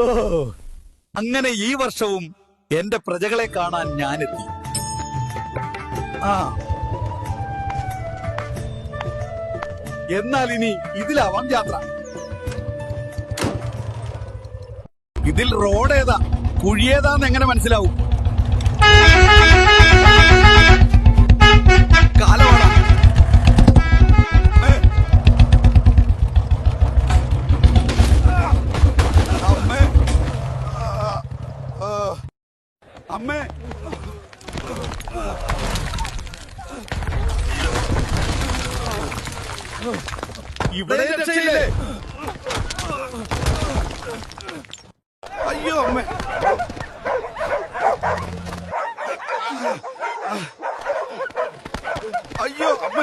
ഓ. അങ്ങനെ ഈ വർഷവും എന്റെ പ്രജകളെ കാണാൻ ഞാനെത്തി. ആ. എന്നാൽ ഇനി ഇതിലാവാം യാത്ര. ഇതിൽ റോഡ് ഏതാ കുഴിയേതാന്ന് എങ്ങനെ മനസ്സിലാവും? അമ്മേ. ഇവിടെ രക്ഷയില്ലേ? അയ്യോ അമ്മ. അയ്യോ അമ്മ.